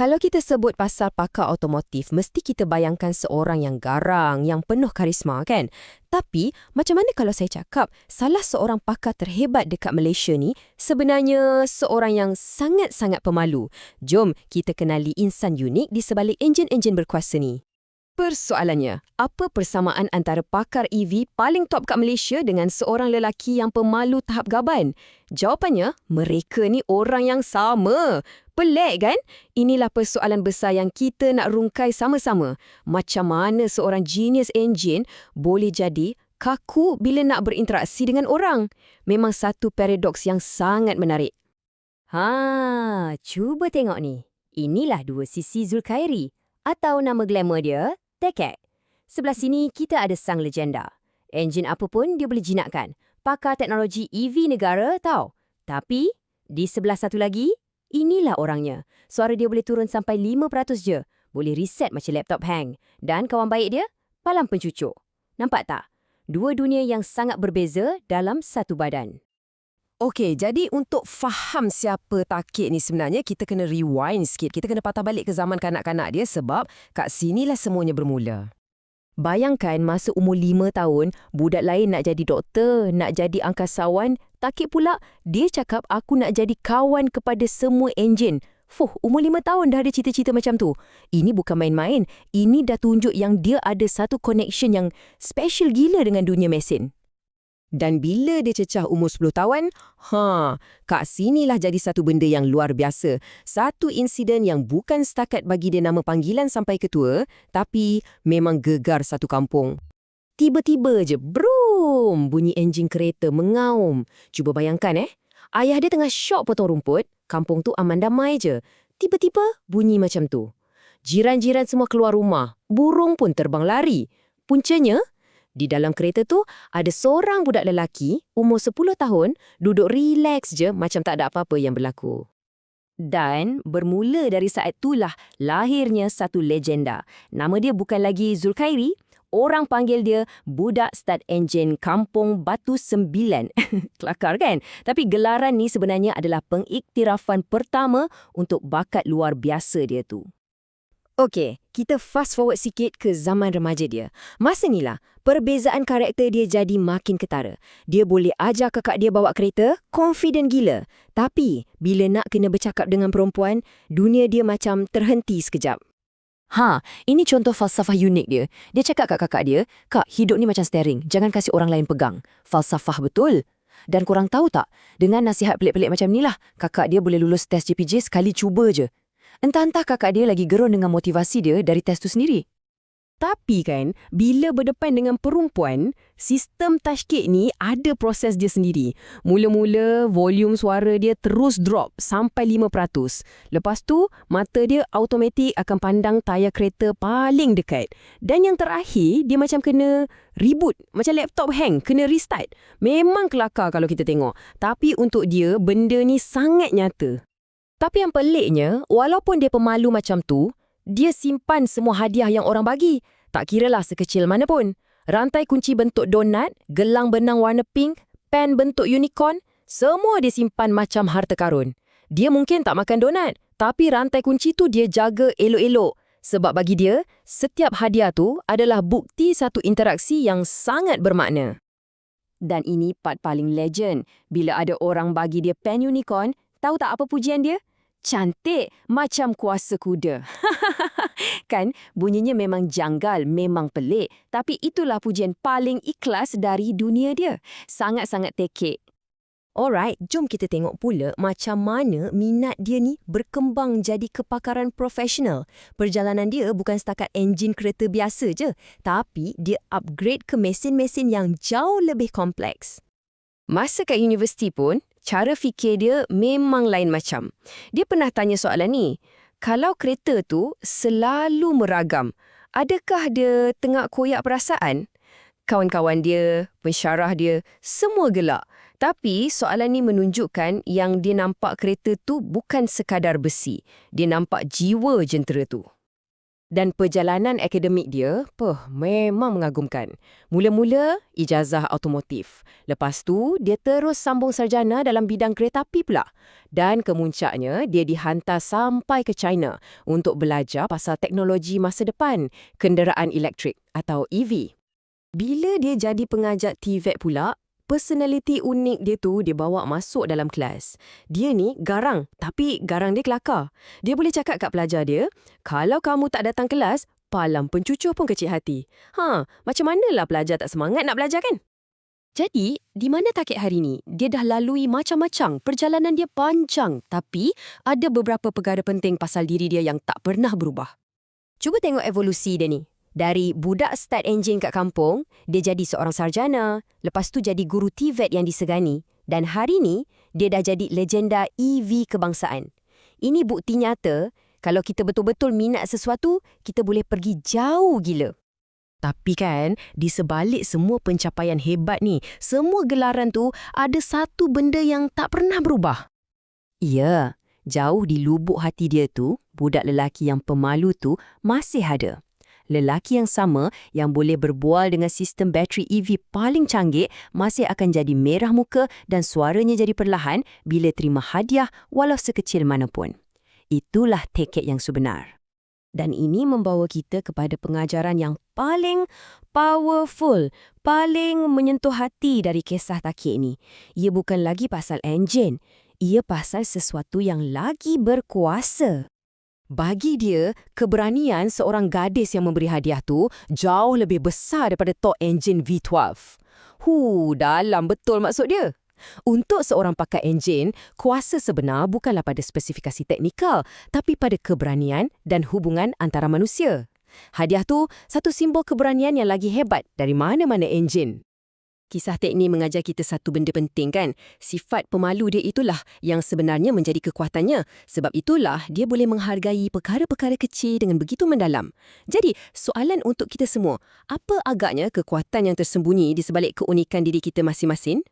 Kalau kita sebut pasal pakar otomotif, mesti kita bayangkan seorang yang garang, yang penuh karisma kan? Tapi, macam mana kalau saya cakap, salah seorang pakar terhebat dekat Malaysia ni sebenarnya seorang yang sangat-sangat pemalu. Jom kita kenali insan unik di sebalik enjin-enjin berkuasa ni. Persoalannya, apa persamaan antara pakar EV paling top kat Malaysia dengan seorang lelaki yang pemalu tahap gaban? Jawapannya, mereka ni orang yang sama. Pelik kan? Inilah persoalan besar yang kita nak rungkai sama-sama. Macam mana seorang genius engine boleh jadi kaku bila nak berinteraksi dengan orang? Memang satu paradoks yang sangat menarik. Ha, cuba tengok ni. Inilah dua sisi Zulkhairi. Atau nama glamour dia, Tekek. Sebelah sini kita ada sang legenda. Enjin apa pun dia boleh jinakkan. Pakar teknologi EV negara tahu. Tapi di sebelah satu lagi, inilah orangnya. Suara dia boleh turun sampai 5% je. Boleh reset macam laptop hang. Dan kawan baik dia, palang pencucuk. Nampak tak? Dua dunia yang sangat berbeza dalam satu badan. Okey, jadi untuk faham siapa Takik ni sebenarnya, kita kena rewind sikit. Kita kena patah balik ke zaman kanak-kanak dia sebab kat sinilah semuanya bermula. Bayangkan masa umur lima tahun, budak lain nak jadi doktor, nak jadi angkasawan. Takik pula, dia cakap aku nak jadi kawan kepada semua enjin. Fuh, umur lima tahun dah ada cita-cita macam tu. Ini bukan main-main. Ini dah tunjuk yang dia ada satu connection yang special gila dengan dunia mesin. Dan bila dia cecah umur 10 tahun, ha, kat sinilah jadi satu benda yang luar biasa. Satu insiden yang bukan setakat bagi dia nama panggilan sampai ketua, tapi memang gegar satu kampung. Tiba-tiba je, brum, bunyi enjin kereta mengaum. Cuba bayangkan eh, ayah dia tengah syok potong rumput, kampung tu aman damai je. Tiba-tiba bunyi macam tu. Jiran-jiran semua keluar rumah, burung pun terbang lari. Puncanya, di dalam kereta tu, ada seorang budak lelaki, umur 10 tahun, duduk rileks je macam tak ada apa-apa yang berlaku. Dan bermula dari saat itulah lahirnya satu legenda. Nama dia bukan lagi Zulkhairi, orang panggil dia budak start engine Kampung Batu Sembilan. Kelakar kan? Tapi gelaran ni sebenarnya adalah pengiktirafan pertama untuk bakat luar biasa dia tu. Okey, kita fast forward sikit ke zaman remaja dia. Masa inilah, perbezaan karakter dia jadi makin ketara. Dia boleh ajar kakak dia bawa kereta, confident gila. Tapi, bila nak kena bercakap dengan perempuan, dunia dia macam terhenti sekejap. Ha, ini contoh falsafah unik dia. Dia cakap kat kakak dia, Kak, hidup ni macam steering, jangan kasih orang lain pegang. Falsafah betul. Dan korang tahu tak, dengan nasihat pelik-pelik macam ni lah, kakak dia boleh lulus test JPJ sekali cuba je. Entah-entah kakak dia lagi gerun dengan motivasi dia dari test tu sendiri. Tapi kan, bila berdepan dengan perempuan, sistem tashkik ni ada proses dia sendiri. Mula-mula, volume suara dia terus drop sampai 5%. Lepas tu, mata dia automatik akan pandang tayar kereta paling dekat. Dan yang terakhir, dia macam kena reboot. Macam laptop hang, kena restart. Memang kelakar kalau kita tengok. Tapi untuk dia, benda ni sangat nyata. Tapi yang peliknya, walaupun dia pemalu macam tu, dia simpan semua hadiah yang orang bagi. Tak kiralah sekecil mana pun. Rantai kunci bentuk donat, gelang benang warna pink, pen bentuk unicorn, semua dia simpan macam harta karun. Dia mungkin tak makan donat, tapi rantai kunci tu dia jaga elok-elok. Sebab bagi dia, setiap hadiah tu adalah bukti satu interaksi yang sangat bermakna. Dan ini part paling legend. Bila ada orang bagi dia pen unicorn, tahu tak apa pujian dia? Cantik macam kuasa kuda. kan, bunyinya memang janggal, memang pelik. Tapi itulah pujian paling ikhlas dari dunia dia. Sangat-sangat tekek. Alright, jom kita tengok pula macam mana minat dia ni berkembang jadi kepakaran profesional. Perjalanan dia bukan setakat enjin kereta biasa je, tapi dia upgrade ke mesin-mesin yang jauh lebih kompleks. Masa kat universiti pun, cara fikir dia memang lain macam. Dia pernah tanya soalan ni, kalau kereta tu selalu meragam, adakah dia tengah koyak perasaan? Kawan-kawan dia, pensyarah dia, semua gelak. Tapi soalan ni menunjukkan yang dia nampak kereta tu bukan sekadar besi. Dia nampak jiwa jentera tu. Dan perjalanan akademik dia, peh, memang mengagumkan. Mula-mula, ijazah automotif. Lepas tu, dia terus sambung sarjana dalam bidang kereta api pula. Dan kemuncaknya, dia dihantar sampai ke China untuk belajar pasal teknologi masa depan, kenderaan elektrik atau EV. Bila dia jadi pengajar TVET pula, personality unik dia tu dia bawa masuk dalam kelas. Dia ni garang, tapi garang dia kelakar. Dia boleh cakap kat pelajar dia, kalau kamu tak datang kelas, palam pencucur pun kecil hati. Ha, macam manalah pelajar tak semangat nak belajar kan? Jadi, di mana takik hari ni? Dia dah lalui macam-macam, perjalanan dia panjang. Tapi, ada beberapa perkara penting pasal diri dia yang tak pernah berubah. Cuba tengok evolusi dia ni. Dari budak start engine kat kampung, dia jadi seorang sarjana, lepas tu jadi guru TVET yang disegani, dan hari ni dia dah jadi legenda EV kebangsaan. Ini bukti nyata, kalau kita betul-betul minat sesuatu, kita boleh pergi jauh gila. Tapi kan, di sebalik semua pencapaian hebat ni, semua gelaran tu ada satu benda yang tak pernah berubah. Ya, jauh di lubuk hati dia tu, budak lelaki yang pemalu tu masih ada lelaki yang sama yang boleh berbual dengan sistem bateri EV paling canggih masih akan jadi merah muka dan suaranya jadi perlahan bila terima hadiah walau sekecil manapun. Itulah tiket yang sebenar. Dan ini membawa kita kepada pengajaran yang paling powerful, paling menyentuh hati dari kisah takik ini. Ia bukan lagi pasal enjin, ia pasal sesuatu yang lagi berkuasa. Bagi dia, keberanian seorang gadis yang memberi hadiah tu jauh lebih besar daripada Tok Engine V12. Hu, dalam betul maksud dia. Untuk seorang pakai enjin, kuasa sebenar bukanlah pada spesifikasi teknikal, tapi pada keberanian dan hubungan antara manusia. Hadiah tu satu simbol keberanian yang lagi hebat dari mana-mana enjin. Kisah teknik mengajar kita satu benda penting kan? Sifat pemalu dia itulah yang sebenarnya menjadi kekuatannya. Sebab itulah dia boleh menghargai perkara-perkara kecil dengan begitu mendalam. Jadi, soalan untuk kita semua, apa agaknya kekuatan yang tersembunyi di sebalik keunikan diri kita masing-masing?